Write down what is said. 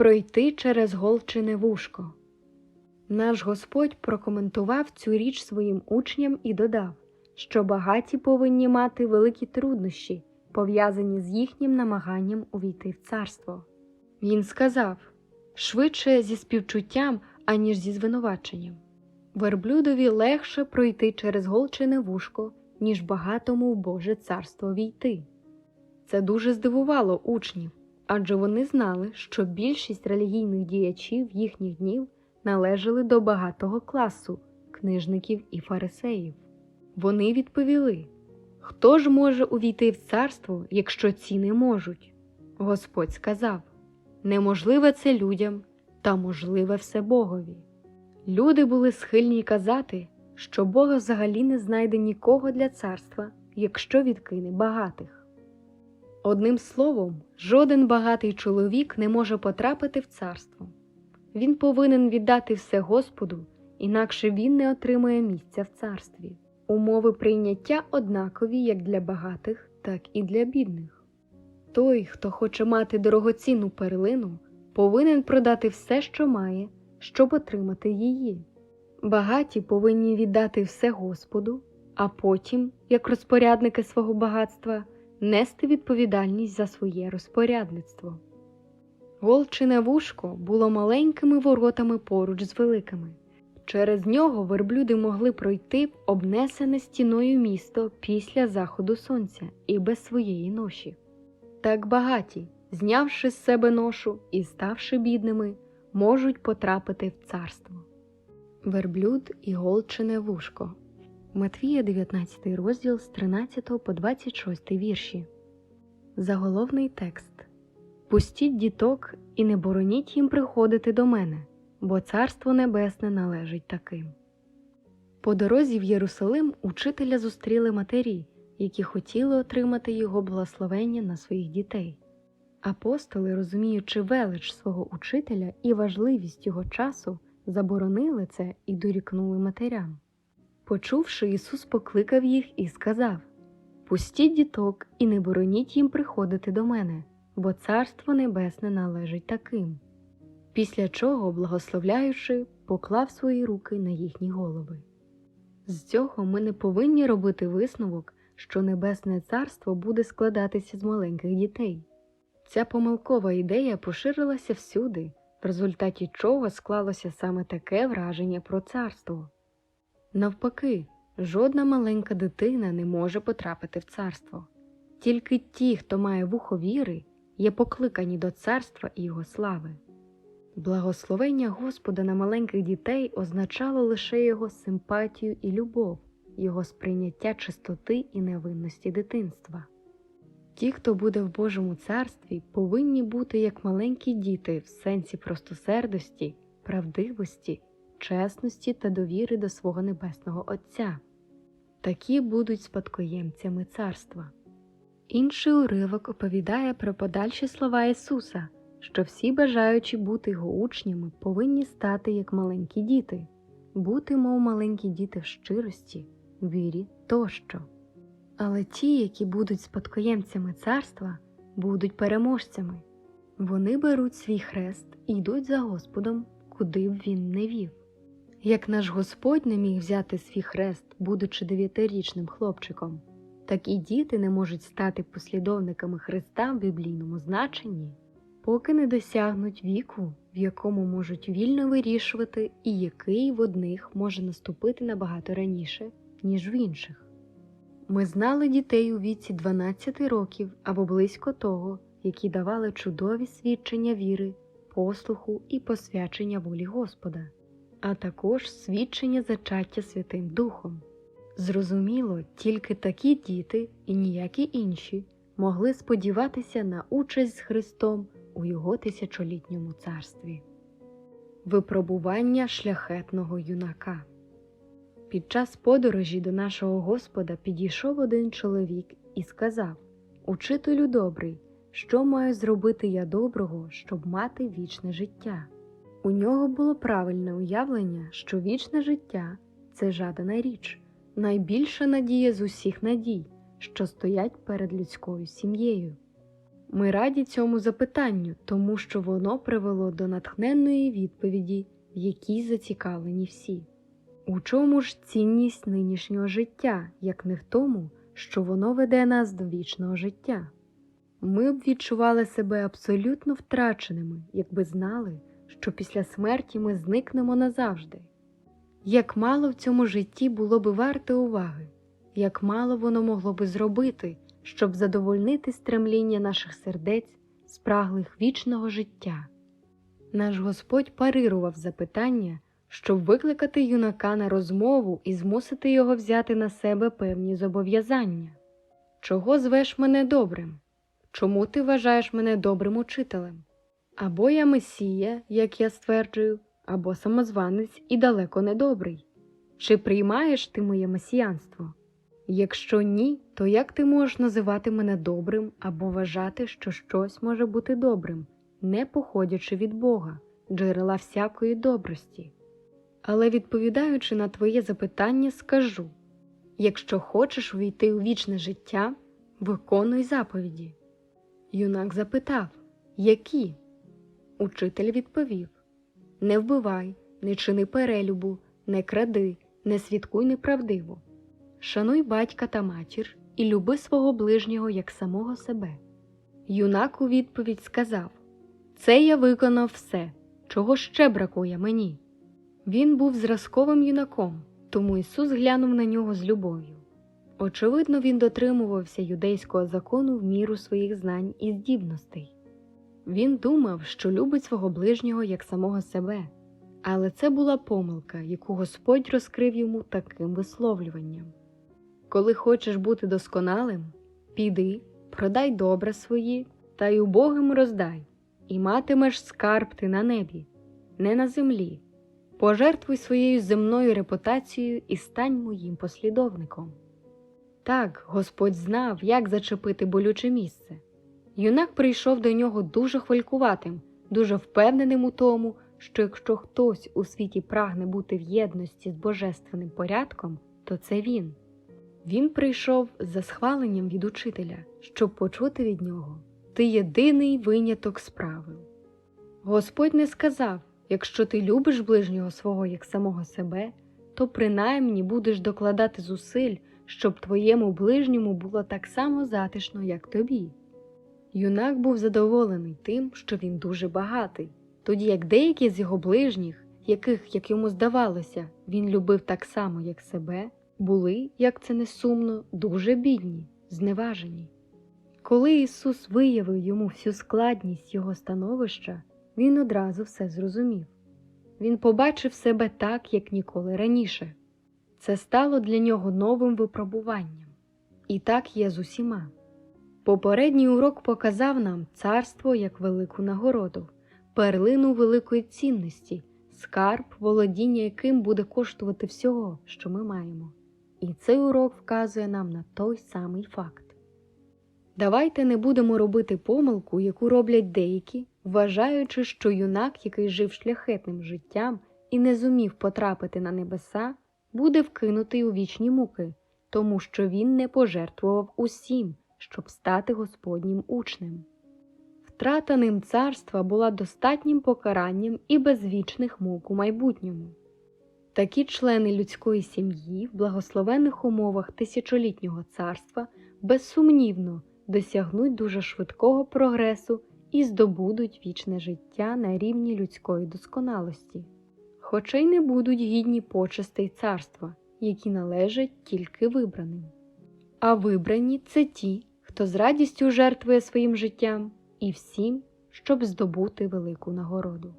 Пройти через голчине вушко. Наш Господь прокоментував цю річ своїм учням і додав, що багаті повинні мати великі труднощі, пов'язані з їхнім намаганням увійти в царство. Він сказав швидше зі співчуттям, аніж зі звинуваченням. Верблюдові легше пройти через голчине вушко, ніж багатому в Боже царство війти. Це дуже здивувало учнів, адже вони знали, що більшість релігійних діячів їхніх днів належали до багатого класу книжників і фарисеїв. Вони відповіли: Хто ж може увійти в царство, якщо ці не можуть? Господь сказав: Неможливе це людям, та можливе все Богові. Люди були схильні казати, що Бога взагалі не знайде нікого для царства, якщо відкине багатих. Одним словом, жоден багатий чоловік не може потрапити в царство. Він повинен віддати все Господу, інакше він не отримає місця в царстві. Умови прийняття однакові як для багатих, так і для бідних. Той, хто хоче мати дорогоцінну перлину, повинен продати все, що має, щоб отримати її. Багаті повинні віддати все Господу, а потім, як розпорядники свого багатства, нести відповідальність за своє розпорядництво. Голчине вушко було маленькими воротами поруч з великими. Через нього верблюди могли пройти в обнесене стіною місто після заходу сонця і без своєї ноші. Так багаті, знявши з себе ношу і ставши бідними, можуть потрапити в царство. Верблюд і голчине вушко. Матвія 19 розділ з 13 по 26 вірші. Заголовний текст Пустіть діток і не бороніть їм приходити до мене, бо Царство Небесне належить таким. По дорозі в Єрусалим учителя зустріли матері, які хотіли отримати його благословення на своїх дітей. Апостоли, розуміючи велич свого учителя і важливість його часу, заборонили це і дорікнули матерям. Почувши, Ісус покликав їх і сказав Пустіть діток і не бороніть їм приходити до мене, бо Царство Небесне належить таким. Після чого, благословляючи, поклав свої руки на їхні голови. З цього ми не повинні робити висновок, що Небесне Царство буде складатися з маленьких дітей. Ця помилкова ідея поширилася всюди, в результаті чого склалося саме таке враження про царство. Навпаки, жодна маленька дитина не може потрапити в царство. Тільки ті, хто має вухо віри, є покликані до царства і його слави. Благословення Господа на маленьких дітей означало лише його симпатію і любов, його сприйняття чистоти і невинності дитинства. Ті, хто буде в Божому царстві, повинні бути як маленькі діти в сенсі простосердості, правдивості, чесності та довіри до свого Небесного Отця. Такі будуть спадкоємцями царства. Інший уривок оповідає про подальші слова Ісуса, що всі бажаючі бути його учнями повинні стати як маленькі діти, бути, мов маленькі діти в щирості, вірі тощо. Але ті, які будуть спадкоємцями царства, будуть переможцями. Вони беруть свій хрест і йдуть за Господом, куди б він не вів. Як наш Господь не міг взяти свій хрест, будучи дев'ятирічним хлопчиком, так і діти не можуть стати послідовниками Христа в біблійному значенні, поки не досягнуть віку, в якому можуть вільно вирішувати, і який в одних може наступити набагато раніше, ніж в інших. Ми знали дітей у віці 12 років або близько того, які давали чудові свідчення віри, послуху і посвячення волі Господа, а також свідчення зачаття Святим Духом. Зрозуміло, тільки такі діти і ніякі інші могли сподіватися на участь з Христом у Його тисячолітньому царстві. Випробування шляхетного юнака під час подорожі до нашого Господа підійшов один чоловік і сказав Учителю добрий, що маю зробити я доброго, щоб мати вічне життя? У нього було правильне уявлення, що вічне життя це жадана річ, найбільша надія з усіх надій, що стоять перед людською сім'єю. Ми раді цьому запитанню, тому що воно привело до натхненної відповіді, в якій зацікавлені всі. У чому ж цінність нинішнього життя, як не в тому, що воно веде нас до вічного життя? Ми б відчували себе абсолютно втраченими, якби знали, що після смерті ми зникнемо назавжди. Як мало в цьому житті було би варте уваги, як мало воно могло би зробити, щоб задовольнити стремління наших сердець, спраглих вічного життя. Наш Господь парирував запитання, щоб викликати юнака на розмову і змусити його взяти на себе певні зобов'язання. Чого звеш мене добрим? Чому ти вважаєш мене добрим учителем? Або я месія, як я стверджую, або самозванець і далеко не добрий. Чи приймаєш ти моє месіянство? Якщо ні, то як ти можеш називати мене добрим або вважати, що щось може бути добрим, не походячи від Бога, джерела всякої добрості? Але відповідаючи на твоє запитання, скажу якщо хочеш увійти у вічне життя, виконуй заповіді. Юнак запитав Які? Учитель відповів Не вбивай, не чини перелюбу, не кради, не свідкуй неправдиво. Шануй батька та матір і люби свого ближнього як самого себе. Юнак у відповідь сказав Це я виконав все, чого ще бракує мені. Він був зразковим юнаком, тому Ісус глянув на нього з любов'ю. Очевидно, він дотримувався юдейського закону в міру своїх знань і здібностей. Він думав, що любить свого ближнього як самого себе, але це була помилка, яку Господь розкрив йому таким висловлюванням. Коли хочеш бути досконалим, піди, продай добре свої та й убогим роздай, і матимеш скарб ти на небі, не на землі. Пожертвуй своєю земною репутацією і стань моїм послідовником. Так, Господь знав, як зачепити болюче місце. Юнак прийшов до нього дуже хвалькуватим, дуже впевненим у тому, що якщо хтось у світі прагне бути в єдності з божественним порядком, то це він. Він прийшов за схваленням від учителя, щоб почути від нього ти єдиний виняток з правил. Господь не сказав якщо ти любиш ближнього свого як самого себе, то принаймні будеш докладати зусиль, щоб твоєму ближньому було так само затишно, як тобі. Юнак був задоволений тим, що він дуже багатий, тоді як деякі з його ближніх, яких, як йому здавалося, він любив так само, як себе, були, як це не сумно, дуже бідні, зневажені. Коли Ісус виявив йому всю складність його становища, він одразу все зрозумів. Він побачив себе так, як ніколи раніше. Це стало для нього новим випробуванням. І так є з усіма. Попередній урок показав нам царство як велику нагороду, перлину великої цінності, скарб, володіння яким буде коштувати всього, що ми маємо. І цей урок вказує нам на той самий факт. Давайте не будемо робити помилку, яку роблять деякі, вважаючи, що юнак, який жив шляхетним життям і не зумів потрапити на небеса, буде вкинутий у вічні муки, тому що він не пожертвував усім, щоб стати Господнім учнем. Втрата ним царства була достатнім покаранням і безвічних мук у майбутньому. Такі члени людської сім'ї в благословенних умовах тисячолітнього царства безсумнівно досягнуть дуже швидкого прогресу і здобудуть вічне життя на рівні людської досконалості, хоча й не будуть гідні почестей царства, які належать тільки вибраним. А вибрані це ті, хто з радістю жертвує своїм життям і всім, щоб здобути велику нагороду.